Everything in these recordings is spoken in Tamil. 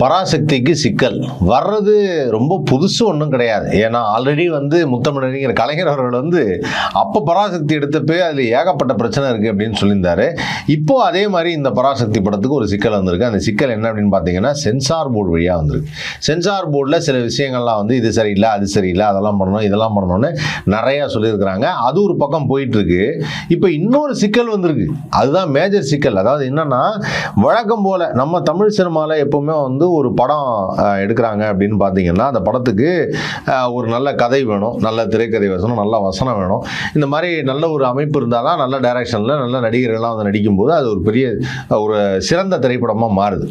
பராசக்திக்கு சிக்கல். வர்றது ரொம்ப புதுசு ஒன்றும் கிடையாது. ஏன்னா ஆல்ரெடி வந்து முத்தமிழறிஞர் கலைஞர் அவர்கள் வந்து அப்போ பராசக்தி எடுத்தப்பே அதில் ஏகப்பட்ட பிரச்சனை இருக்குது அப்படின்னு சொல்லியிருந்தாரு. இப்போ அதே மாதிரி இந்த பராசக்தி படத்துக்கு ஒரு சிக்கல் வந்திருக்கு. அந்த சிக்கல் என்ன அப்படின்னு பார்த்தீங்கன்னா சென்சார் போர்டு வழியாக வந்திருக்கு. சென்சார் போர்டில் சில விஷயங்கள்லாம் வந்து இது சரியில்லை அது சரியில்லை அதெல்லாம் பண்ணணும் இதெல்லாம் பண்ணணும்னு நிறையா சொல்லியிருக்கிறாங்க. அது ஒரு பக்கம் போயிட்டுருக்கு. இப்போ இன்னொரு சிக்கல் வந்திருக்கு. அதுதான் மேஜர் சிக்கல். அதாவது என்னென்னா வழக்கம் போல் நம்ம தமிழ் சினிமாவில் எப்போவுமே வந்து ஒரு படம் எடுக்கிறாங்க அப்படின்னு பார்த்தீங்கன்னா அந்த படத்துக்கு ஒரு நல்ல கதை வேணும் நல்ல திரைக்கதை வசனம் நல்ல வசனம் வேணும். இந்த மாதிரி நல்ல ஒரு அமைப்பு இருந்தால் தான் நல்ல டைரக்ஷனில் நல்ல நடிகர்கள்லாம் வந்து நடிக்கும்போது அது ஒரு பெரிய ஒரு சிறந்த திரைப்படமாக மாறுது.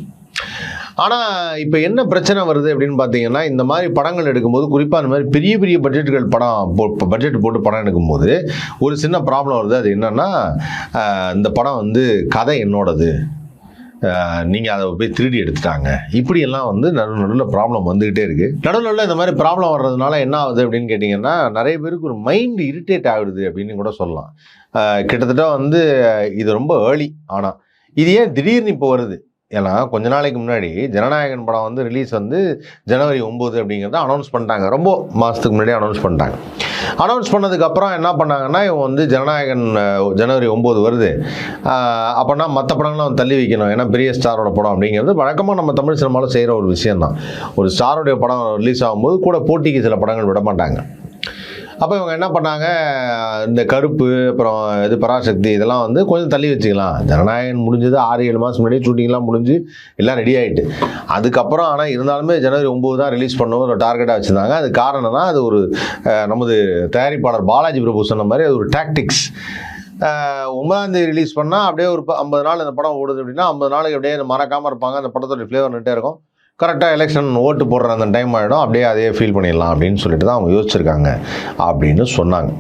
ஆனால் இப்போ என்ன பிரச்சனை வருது அப்படின்னு பார்த்தீங்கன்னா இந்த மாதிரி படங்கள் எடுக்கும்போது குறிப்பாக இந்த மாதிரி பெரிய பெரிய பட்ஜெட்டுகள் படம் போ பட்ஜெட் போட்டு படம் எடுக்கும்போது ஒரு சின்ன ப்ராப்ளம் வருது. அது என்னென்னா இந்த படம் வந்து கதை என்னோடது. நீங்கள் அதை போய் திருடி எடுத்துட்டாங்க. இப்படியெல்லாம் வந்து நடு நடுவில் ப்ராப்ளம் வந்துக்கிட்டே இருக்குது நடுவில் இந்த மாதிரி ப்ராப்ளம் வர்றதுனால என்ன ஆகுது அப்படின்னு கேட்டிங்கன்னா நிறைய பேருக்கு ஒரு மைண்ட் இரிட்டேட் ஆகுது அப்படின்னு கூட சொல்லலாம். கிட்டத்தட்ட வந்து இது ரொம்ப ஏர்லி ஆனால் இது ஏன் திடீர்னு இப்போ வருது? ஏன்னா கொஞ்ச நாளைக்கு முன்னாடி ஜனநாயகன் படம் வந்து ரிலீஸ் வந்து ஜனவரி ஒம்பது அப்படிங்கிறத அனௌன்ஸ் பண்ணிட்டாங்க. ரொம்ப மாதத்துக்கு முன்னாடி அனௌன்ஸ் பண்ணிட்டாங்க. அனௌன்ஸ் பண்ணதுக்கப்புறம் என்ன பண்ணாங்கன்னா இவன் வந்து ஜனநாயகன் ஜனவரி ஒம்பது வருது. அப்போனா மற்ற படங்கள்லாம் தள்ளி வைக்கணும். ஏன்னா பெரிய ஸ்டாரோட படம் அப்படிங்கிறது வழக்கமாக நம்ம தமிழ் சினிமாவில் செய்கிற ஒரு விஷயம்தான். ஒரு ஸ்டாரோடைய படம் ரிலீஸ் ஆகும்போது கூட போட்டிக்கு சில படங்கள் விட மாட்டாங்க அப்போ இவங்க என்ன பண்ணாங்க? இந்த கருப்பு அப்புறம் இது பராசக்தி இதெல்லாம் வந்து கொஞ்சம் தள்ளி வச்சுக்கலாம். ஜனநாயகன் முடிஞ்சது ஆறு ஏழு மாதம் முன்னாடியே ஷூட்டிங்லாம் முடிஞ்சு எல்லாம் ரெடி ஆகிட்டு அதுக்கப்புறம் ஆனால் இருந்தாலுமே ஜனவரி ஒம்பது தான் ரிலீஸ் பண்ண ஒரு டார்கெட்டாக வச்சுருந்தாங்க. அது காரணம்னா அது ஒரு நமது தயாரிப்பாளர் பாலாஜி பிரபு சொன்ன மாதிரி அது ஒரு டாக்டிக்ஸ் ஒன்பதாந்தேதி ரிலீஸ் பண்ணால் அப்படியே ஒரு ஐம்பது நாள் இந்த படம் ஓடுது அப்படின்னா ஐம்பது நாளைக்கு அப்படியே மறக்காமல் இருப்பாங்க. அந்த படத்தோட ஃப்ளேவர் நிட்டே இருக்கும். கரெக்டாக எலெக்ஷன் ஓட்டு போடுற அந்த டைம் ஆகிடும் அப்படியே அதே ஃபீல் பண்ணிடலாம் அப்படின்னு சொல்லிட்டு தான் அவங்க யோசிச்சிருக்காங்க அப்படின்னு சொன்னாங்க.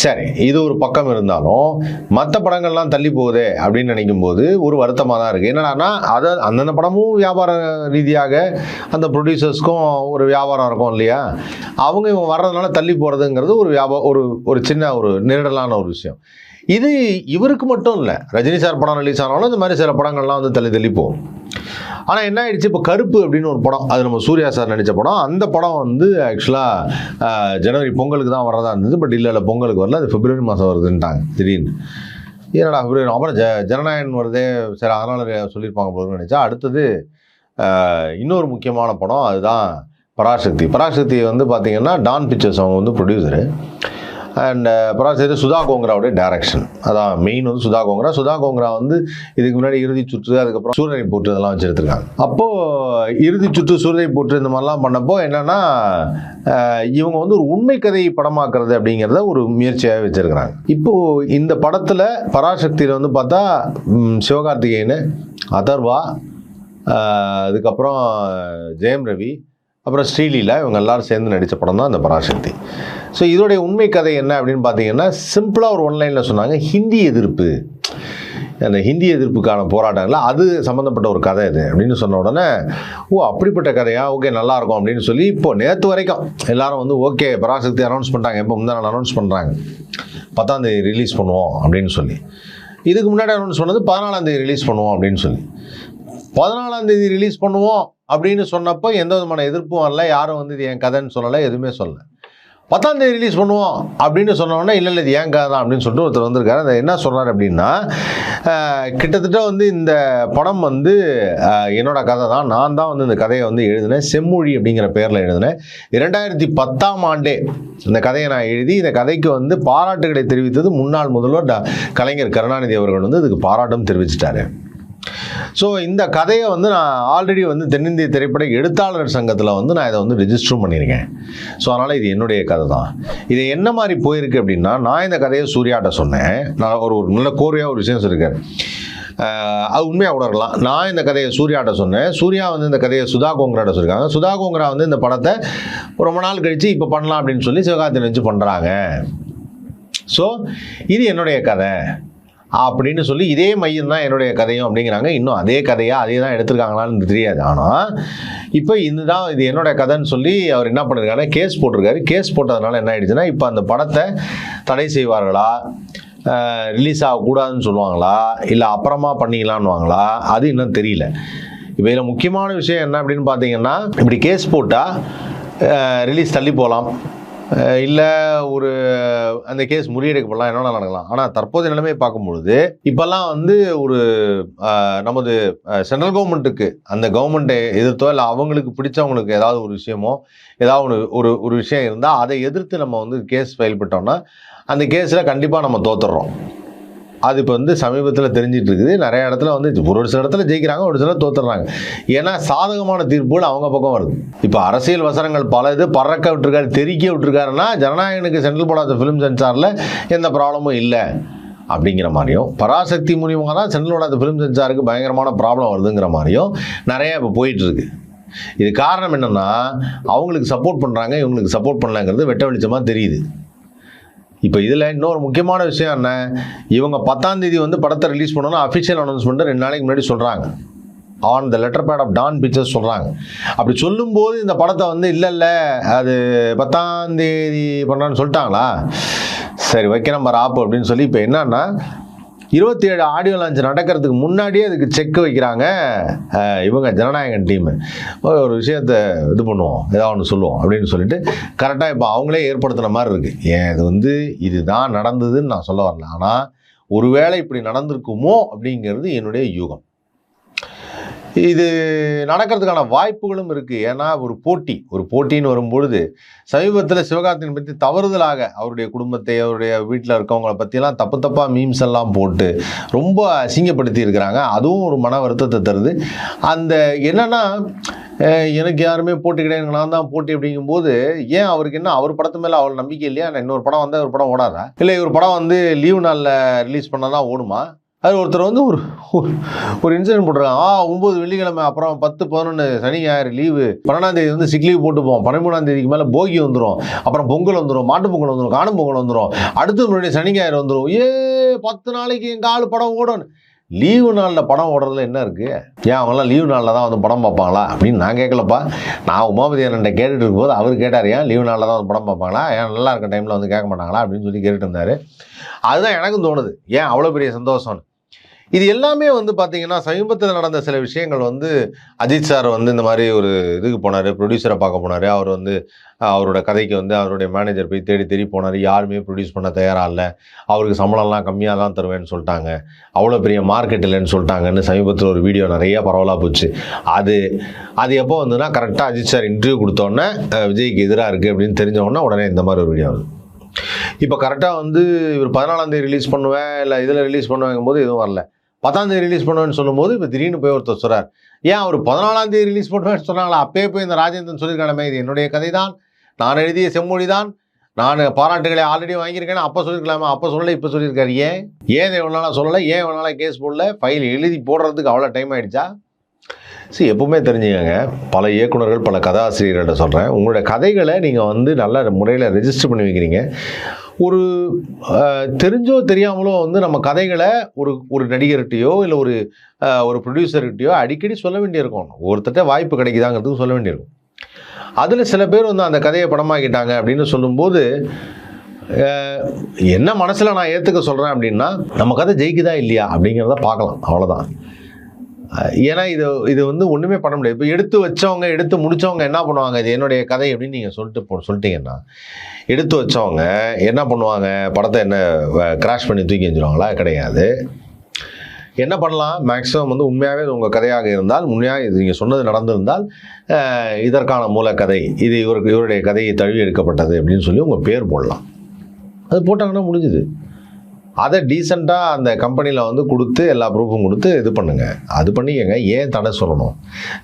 சரி இது ஒரு பக்கம் இருந்தாலும் மற்ற படங்கள்லாம் தள்ளி போகுதே அப்படின்னு நினைக்கும் போது ஒரு வருத்தமாக தான் இருக்குது என்னடானா அதை அந்தந்த படமும் வியாபார ரீதியாக அந்த ப்ரொடியூசர்ஸ்க்கும் ஒரு வியாபாரம் இருக்கும் இல்லையா? அவங்க இவங்க வர்றதுனால தள்ளி போகிறதுங்கிறது ஒரு வியாபார ஒரு ஒரு சின்ன ஒரு நெருடலான ஒரு விஷயம். இது இவருக்கு மட்டும் இல்லை ரஜினி சார் படம் ரிலீஸ் ஆனாலும் இந்த மாதிரி சில படங்கள்லாம் வந்து தள்ளி தள்ளி போகும். ஆனால் என்ன ஆயிடுச்சு? இப்போ கருப்பு அப்படின்னு ஒரு படம் அது நம்ம சூர்யா சார் நடித்த படம். அந்த படம் வந்து ஆக்சுவலாக ஜனவரி பொங்கலுக்கு தான் வரதா இருந்தது. பட் இல்லை இல்லை பொங்கலுக்கு வரல. அது பிப்ரவரி மாதம் வருதுன்ட்டாங்க திடீர்னு. ஏன்னா பிப்ரவரி அப்புறம் ஜ ஜனநாயகன் வருதே சரி அதனால் சொல்லியிருப்பாங்க போதுன்னு நினச்சா அடுத்தது இன்னொரு முக்கியமான படம் அதுதான் பராசக்தி. பராசக்தி வந்து பார்த்திங்கன்னா டான் பிக்சர்ஸ் அவங்க வந்து producer Uh, and Parasakthi Sudha கோங்கராவுடைய டைரக்ஷன் அதான் மெயின் வந்து சுதா கோங்கரா. சுதா கோங்கரா வந்து இதுக்கு முன்னாடி இறுதி சுற்று அதுக்கப்புறம் சூரியனை போட்டு இதெல்லாம் வச்சு எடுத்திருக்காங்க அப்போது இறுதி சுற்று சூரியனை போட்டு இந்த மாதிரிலாம் பண்ணப்போ என்னன்னா இவங்க வந்து ஒரு உண்மை கதையை படமாக்குறது அப்படிங்கிறத ஒரு முயற்சியாக வச்சுருக்கிறாங்க. இப்போது இந்த படத்தில் பராசக்தியில் வந்து பார்த்தா சிவகார்த்திகேயன் அதர்வா அதுக்கப்புறம் ஜெயம் ரவி அப்புறம் ஸ்ரீலீலா இவங்க எல்லாரும் சேர்ந்து நடித்த படம் தான் அந்த பராசக்தி. ஸோ இதோடைய உண்மை கதை என்ன அப்படின்னு பார்த்தீங்கன்னா சிம்பிளாக ஒரு ஒன்லைனில் சொன்னாங்க ஹிந்தி எதிர்ப்பு. அந்த ஹிந்தி எதிர்ப்புக்கான போராட்டங்கள் அது சம்மந்தப்பட்ட ஒரு கதை இது அப்படின்னு சொன்ன உடனே ஓ அப்படிப்பட்ட கதையா? ஓகே நல்லாயிருக்கும் அப்படின்னு சொல்லி இப்போ நேற்று வரைக்கும் எல்லாரும் வந்து ஓகே பராசக்தி அனௌன்ஸ் பண்ணிட்டாங்க எப்போ முந்தா நாள் அனௌன்ஸ் பண்ணுறாங்க பத்தாம் தேதி ரிலீஸ் பண்ணுவோம் அப்படின்னு சொல்லி. இதுக்கு முன்னாடி அனௌன்ஸ் பண்ணது பதினாலாம் தேதி ரிலீஸ் பண்ணுவோம் அப்படின்னு சொல்லி. பதினாலாம் தேதி ரிலீஸ் பண்ணுவோம் அப்படின்னு சொன்னப்போ எந்த விதமான எதிர்ப்பும் வரல. யாரும் வந்து இது என் கதைன்னு சொல்லலை எதுவுமே சொல்லலை. பத்தாம் தேதி ரிலீஸ் பண்ணுவோம் அப்படின்னு சொன்ன இல்லை இல்லை இது ஏன் கதை தான் அப்படின்னு சொல்லிட்டு ஒருத்தர் வந்திருக்காரு. அந்த என்ன சொல்கிறார் அப்படின்னா கிட்டத்தட்ட வந்து இந்த படம் வந்து என்னோட கதை தான். நான் தான் வந்து இந்த கதையை வந்து எழுதினேன். செம்மொழி அப்படிங்கிற பேரில் எழுதினேன். இரண்டாயிரத்தி பத்தாம் ஆண்டே இந்த கதையை நான் எழுதி இந்த கதைக்கு வந்து பாராட்டுகளை தெரிவித்தது முன்னாள் முதல்வர் கலைஞர் கருணாநிதி அவர்கள் வந்து இதுக்கு பாராட்டும் தெரிவிச்சிட்டாரு. ஸோ இந்த கதையை வந்து நான் ஆல்ரெடி வந்து தென்னிந்திய திரைப்பட எழுத்தாளர் சங்கத்தில் வந்து நான் இதை வந்து ரிஜிஸ்டரும் பண்ணியிருக்கேன். ஸோ அதனால் இது என்னுடைய கதை தான் இது என்ன மாதிரி போயிருக்கு அப்படின்னா நான் இந்த கதையை சூர்யாட்ட சொன்னேன். நான் ஒரு ஒரு நல்ல கோர்வையாக ஒரு விஷயம் சொல்லியிருக்காரு. அது உண்மையாக கூட இருக்கலாம். நான் இந்த கதையை சூர்யாட்ட சொன்னேன். சூர்யா வந்து இந்த கதையை சுதா கோங்கராட்ட சொல்லியிருக்காங்க. சுதா கோங்கரா வந்து இந்த படத்தை ரொம்ப நாள் கழித்து இப்போ பண்ணலாம் அப்படின்னு சொல்லி சிவகார்த்திகேயன் வச்சு பண்ணுறாங்க ஸோ இது என்னுடைய கதை. அப்படின்னு சொல்லி இதே மையம் தான் என்னுடைய கதையும் அப்படிங்கிறாங்க. இன்னும் அதே கதையாக அதே தான் எடுத்திருக்காங்களான்னு தெரியாது. ஆனால் இப்போ இதுதான் இது என்னோட கதைன்னு சொல்லி அவர் என்ன பண்ணிருக்காரு கேஸ் போட்டிருக்காரு. கேஸ் போட்டதுனால என்ன ஆயிடுச்சுன்னா இப்போ அந்த படத்தை தடை செய்வார்களா? ரிலீஸ் ஆகக்கூடாதுன்னு சொல்லுவாங்களா? இல்லை அப்புறமா பண்ணிக்கலான்னுவாங்களா? அது இன்னும் தெரியல. இப்போ இதில் முக்கியமான விஷயம் என்ன அப்படின்னு பார்த்தீங்கன்னா இப்படி கேஸ் போட்டால் ரிலீஸ் தள்ளி போகலாம். இல்லை ஒரு அந்த கேஸ் முறியடிக்கப்படலாம் என்னென்னா நடக்கலாம்? ஆனால் தற்போதைய நிலைமையை பார்க்கும்பொழுது இப்போல்லாம் வந்து ஒரு நமது சென்ட்ரல் கவர்மெண்ட்டுக்கு அந்த கவர்மெண்ட்டை எதிர்த்தோ இல்லை அவங்களுக்கு பிடிச்சவங்களுக்கு ஏதாவது ஒரு விஷயமோ ஏதாவது ஒரு ஒரு ஒரு விஷயம் இருந்தால் அதை எதிர்த்து நம்ம வந்து கேஸ் ஃபைல் பண்ணிட்டோம்னா அந்த கேஸில் கண்டிப்பாக நம்ம தோத்துடுறோம். அது இப்போ வந்து சமீபத்தில் தெரிஞ்சிட்டு இருக்குது நிறைய இடத்துல வந்து ஒரு ஒரு சில இடத்துல ஜெயிக்கிறாங்க ஒரு சில தோத்துறாங்க ஏன்னா சாதகமான தீர்ப்புகள் அவங்க பக்கம் வருது. இப்போ அரசியல் வசனங்கள் பல இது பறக்க விட்டுருக்காரு தெறிக்க விட்டுருக்காருன்னா ஜனநாயகனுக்கு சென்ட்ரல் போர்ட் ஆஃப் ஃபிலிம் சென்சாரில் எந்த ப்ராப்ளமும் இல்லை. அப்படிங்கிற மாதிரியும் பராசக்தி மூலியமாக தான் சென்ட்ரல் போர்ட் ஆஃப் ஃபிலிம் சென்சாருக்கு பயங்கரமான ப்ராப்ளம் வருதுங்கிற மாதிரியும் நிறைய இப்போ போயிட்டுருக்கு இது காரணம் என்னென்னா அவங்களுக்கு சப்போர்ட் பண்ணுறாங்க இவங்களுக்கு சப்போர்ட் பண்ணலங்கிறது வெட்ட வெளிச்சமாக தெரியுது. இப்போ இதில் இன்னொரு முக்கியமான விஷயம் என்ன? இவங்க பத்தாம் தேதி வந்து படத்தை ரிலீஸ் பண்ணணும் அஃபிஷியல் அனௌன்ஸ்மெண்ட் ரெண்டு நாளைக்கு முன்னாடி சொல்கிறாங்க on the letter pad of Dawn Pictures சொல்கிறாங்க அப்படி சொல்லும்போது இந்த படத்தை வந்து இல்லை இல்லை அது பத்தாம் தேதி பண்ணுறான்னு சொல்லிட்டாங்களா? சரி வைக்கிறேன் நம்ம ஆப்பு அப்படின்னு சொல்லி இப்போ என்னன்னா இருபத்தி ஏழு ஆடியோ லான்ச் நடக்கிறதுக்கு முன்னாடியே அதுக்கு செக் வைக்கிறாங்க. இவங்க ஜனநாயகன் டீமு ஒரு விஷயத்த இது பண்ணுவோம். ஏதாவது ஒன்று சொல்லுவோம் அப்படின்னு சொல்லிட்டு கரெக்டாக இப்போ அவங்களே ஏற்படுத்துன மாதிரி இருக்குது ஏன் இது வந்து இதுதான் நடந்ததுன்னு நான் சொல்ல வரல. ஆனால் ஒருவேளை இப்படி நடந்திருக்குமோ அப்படிங்கிறது என்னுடைய யூகம். இது நடக்கிறதுக்கான வாய்ப்புகளும் இருக்குது ஏன்னா ஒரு போட்டி ஒரு போட்டின்னு வரும்பொழுது சமீபத்தில் சிவகார்த்திகேயன் பற்றி தவறுதலாக அவருடைய குடும்பத்தை அவருடைய வீட்டில் இருக்கவங்கள பற்றிலாம் தப்பு தப்பாக மீம்ஸ் எல்லாம் போட்டு ரொம்ப அசிங்கப்படுத்தி இருக்கிறாங்க. அதுவும் ஒரு மன வருத்தத்தை தருது. அந்த என்னென்னா எனக்கு யாருமே போட்டி கிடையாது நான் தான் போட்டி அப்படிங்கும்போது ஏன் அவருக்கு என்ன அவர் படத்து மேலே அவ்வளோ நம்பிக்கை இல்லையா? நான் இன்னொரு படம் வந்தால் ஒரு படம் ஓடாதா? இல்லை ஒரு படம் வந்து லீவு நாளில் ரிலீஸ் பண்ணால் தான் ஓடுமா? அது ஒருத்தர் வந்து ஒரு ஒரு- இன்சிடென்ட் போட்டிருக்காங்க. ஆ ஒம்பது வெள்ளிக்கிழமை அப்புறம் பத்து பதினொன்று சனி ஞாயிறு லீவு பன்னெண்டாம் தேதி வந்து சிக் லீவ் போட்டு போவோம் பன்னிமூணாம் தேதிக்கு மேலே போகி வந்துடும் அப்புறம் பொங்கல் வந்துடும் மாட்டு பொங்கல் வந்துடும் காணும் பொங்கல் வந்துடும் அடுத்து முன்னாடி சனி ஞாயிறு வந்துடும் ஏ பத்து நாளைக்கு எங்கள் ஆள் படம் ஓடும். லீவு நாளில் படம் ஓடுறதுல என்ன இருக்குது ஏன் அவங்களாம் லீவு நாளில் தான் வந்து படம் பார்ப்பாங்களா? அப்படின்னு நான் கேட்கலப்பா. நான் உமாபதி அண்ணன் கேட்டுட்டு இருக்கும்போது அவர் கேட்டார் ஏன் லீவு நாளில் தான் வந்து படம் பார்ப்பாங்களா? ஏன் நல்லா இருக்க டைமில் வந்து கேட்க மாட்டாங்களா? அப்படின்னு சொல்லி கேட்டுட்டு இருந்தார். அதுதான் எனக்கும் தோணுது. ஏன் அவ்வளோ பெரிய சந்தோஷம் இது எல்லாமே வந்து பார்த்தீங்கன்னா சமீபத்தில் நடந்த சில விஷயங்கள் வந்து அஜித் சார் வந்து இந்த மாதிரி ஒரு இதுக்கு போனார் ப்ரொடியூசரை பார்க்க போனார். அவர் வந்து அவரோட கதைக்கு வந்து அவருடைய மேனேஜர் போய் தேடி தேடி போனார். யாருமே ப்ரொடியூஸ் பண்ண தயாராக இல்லை. அவருக்கு சம்பளம்லாம் கம்மியாக தான் தருவேன்னு சொல்லிட்டாங்க. அவ்வளோ பெரிய மார்க்கெட் இல்லைன்னு சொல்லிட்டாங்கன்னு சமீபத்தில் ஒரு வீடியோ நிறையா பரவலாக போச்சு. அது அது எப்போ வந்துன்னா கரெக்டாக அஜித் சார் இன்டர்வியூ கொடுத்தோன்னே விஜய்க்கு எதிராக இருக்குது அப்படின்னு தெரிஞ்சவொடனே உடனே இந்த மாதிரி ஒரு வீடியோ வருது இப்போ கரெக்டாக வந்து இவர் பதினாலாம் தேதி ரிலீஸ் பண்ணுவேன் இல்லை இதில் ரிலீஸ் பண்ணுவேங்கும் போது எதுவும் வரல. பத்தாம் தேதி ரிலீஸ் பண்ணுவேன்னு சொல்லும்போது இப்போ திடீர்னு போய் ஒருத்தர் சொல்கிறார் ஏன் அவர் பதினாலாம் தேதி ரிலீஸ் பண்ணுவேன்னு சொன்னாங்களா? அப்பயே போய் இந்த ராஜேந்திரன் சொல்லியிருக்கானமே இது என்னுடைய கதை தான் நான் எழுதிய செம்மொழி தான் நான் பாராட்டுகளை ஆல்ரெடி வாங்கியிருக்கேன் அப்போ சொல்லியிருக்கலாமா? அப்போ சொல்லலை இப்போ சொல்லியிருக்காரு. ஏன்? ஏன் இவ்வளோ நாளாக சொல்லலை? ஏன் இவ்வளோ நாளாக கேஸ் போடல? ஃபைல் எழுதி போடுறதுக்கு அவ்வளோ டைம் ஆகிடுச்சா சரி எப்பவுமே தெரிஞ்சுக்கங்க பல இயக்குனர்கள் பல கதாசிரியர்கள்ட்ட சொல்கிறேன் உங்களோட கதைகளை நீங்கள் வந்து நல்ல முறையில் ரெஜிஸ்டர் பண்ணி வைக்கிறீங்க. ஒரு தெரிஞ்சோ தெரியாமலோ வந்து நம்ம கதைகளை ஒரு ஒரு நடிகர்கிட்டையோ இல்லை ஒரு ஒரு ப்ரொடியூசர்கிட்டையோ அடிக்கடி சொல்ல வேண்டியிருக்கும். ஒருத்தட்ட வாய்ப்பு கிடைக்குதாங்கிறதுக்கு சொல்ல வேண்டியிருக்கும். அதில் சில பேர் வந்து அந்த கதையை படமாக்கிட்டாங்க அப்படின்னு சொல்லும்போது என்ன மனசில் நான் ஏற்றுக்க சொல்கிறேன் அப்படின்னா நம்ம கதை ஜெயிக்குதா இல்லையா அப்படிங்கிறத பார்க்கலாம். அவ்வளோதான் ஏன்னா இது இது வந்து ஒன்றுமே பண்ண முடியாது. இப்போ எடுத்து வச்சவங்க எடுத்து முடித்தவங்க என்ன பண்ணுவாங்க? இது என்னுடைய கதை அப்படின்னு நீங்கள் சொல்லிட்டு போ சொல்லிட்டீங்கன்னா எடுத்து வச்சவங்க என்ன பண்ணுவாங்க? படத்தை என்ன கிராஷ் பண்ணி தூக்கி வச்சிருவாங்களா கிடையாது. என்ன பண்ணலாம்? மேக்ஸிமம் வந்து உண்மையாகவே இது உங்கள் கதையாக இருந்தால் உண்மையாக இது நீங்கள் சொன்னது நடந்திருந்தால் இதற்கான இதற்கான மூலக்கதை இது இவருக்கு இவருடைய கதையை தழுவி எடுக்கப்பட்டது அப்படின்னு சொல்லி உங்கள் பேர் போடலாம். அது போட்டாங்கன்னா முடிஞ்சுது. அதை டீசெண்டாக அந்த கம்பெனியில் வந்து கொடுத்து எல்லா ப்ரூஃபும் கொடுத்து இது பண்ணுங்க. அது பண்ணிக்கங்க ஏன் தடை சொல்லணும்?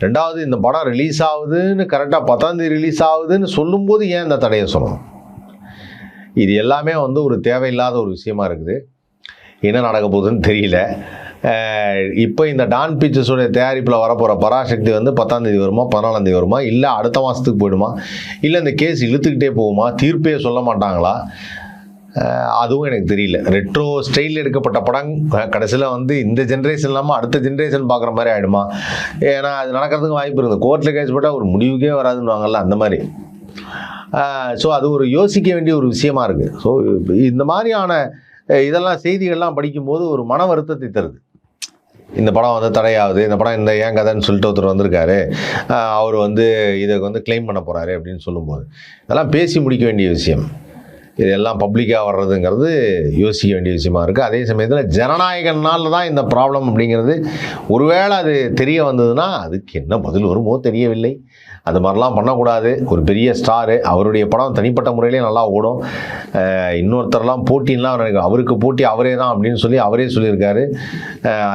ரெண்டாவது இந்த படம் ரிலீஸ் ஆகுதுன்னு கரெக்டாக பத்தாந்தேதி ரிலீஸ் ஆகுதுன்னு சொல்லும்போது ஏன் இந்த தடையை சொல்லணும்? இது எல்லாமே வந்து ஒரு தேவையில்லாத ஒரு விஷயமா இருக்குது. என்ன நடக்க போகுதுன்னு தெரியல. இப்போ இந்த டான் பிக்சர்ஸோடைய தயாரிப்பில் வரப்போகிற பராசக்தி வந்து பத்தாந்தேதி வருமா பதினாலாந்தேதி வருமா இல்லை அடுத்த மாதத்துக்கு போயிடுமா இல்லை இந்த கேஸ் இழுத்துக்கிட்டே போகுமா தீர்ப்பே சொல்ல மாட்டாங்களா? அதுவும் எனக்கு தெரியல. ரெட்ரோ ஸ்டைலில் எடுக்கப்பட்ட படம் கடைசியில் வந்து இந்த ஜென்ரேஷன் இல்லாமல் அடுத்த ஜென்ரேஷன் பார்க்குற மாதிரி ஆகிடுமா ஏன்னா அது நடக்கிறதுக்கு வாய்ப்பு இருக்குது. கோர்ட்டில் கேஸ் போட்டால் ஒரு முடிவுக்கே வராதுன்னு அந்த மாதிரி. ஸோ அது ஒரு யோசிக்க வேண்டிய ஒரு விஷயமா இருக்குது ஸோ இந்த மாதிரியான இதெல்லாம் செய்திகள்லாம் படிக்கும்போது ஒரு மன வருத்தத்தை தருது. இந்த படம் வந்து தடையாகுது இந்த படம் இந்த ஏன் கதைன்னு சொல்லிட்டு ஒருத்தர் வந்திருக்காரு. அவர் வந்து இதை வந்து க்ளைம் பண்ண போகிறாரு அப்படின்னு சொல்லும்போது. இதெல்லாம் பேசி முடிக்க வேண்டிய விஷயம். இதெல்லாம் பப்ளிக்காக வர்றதுங்கிறது யோசிக்க வேண்டிய விஷயமா இருக்குது அதே சமயத்தில் ஜனநாயகனால் தான் இந்த ப்ராப்ளம் அப்படிங்கிறது ஒருவேளை அது தெரிய வந்ததுன்னா அதுக்கு என்ன பதில் வருமோ தெரியவில்லை. அது மாதிரிலாம் பண்ணக்கூடாது. ஒரு பெரிய ஸ்டாரு அவருடைய படம் தனிப்பட்ட முறையிலே நல்லா ஓடும். இன்னொருத்தர்லாம் போட்டின்லாம் எனக்கு அவருக்கு போட்டி அவரே தான் அப்படின்னு சொல்லி அவரே சொல்லியிருக்காரு.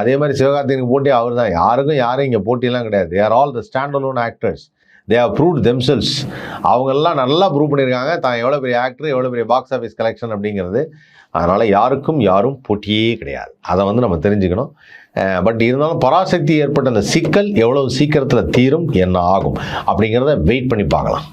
அதே மாதிரி சிவகார்த்திகனுக்கு போட்டி அவர் தான் யாருக்கும் யாரும் இங்கே போட்டிலாம் கிடையாது. There all the stand alone actors they have prove themselves அவங்கெல்லாம் நல்லா ப்ரூவ் பண்ணியிருக்காங்க. தான் எவ்வளோ பெரிய ஆக்டர் எவ்வளோ பெரிய பாக்ஸ் ஆஃபீஸ் கலெக்ஷன் அப்படிங்கிறது. அதனால் யாருக்கும் யாரும் போட்டியே கிடையாது. அதை வந்து நம்ம தெரிஞ்சுக்கணும். பட் இருந்தாலும் பராசக்தி ஏற்பட்ட அந்த சிக்கல் எவ்வளவு சீக்கிரத்தில் தீரும் என்ன ஆகும் அப்படிங்கிறத வெயிட் பண்ணி பார்க்கலாம்.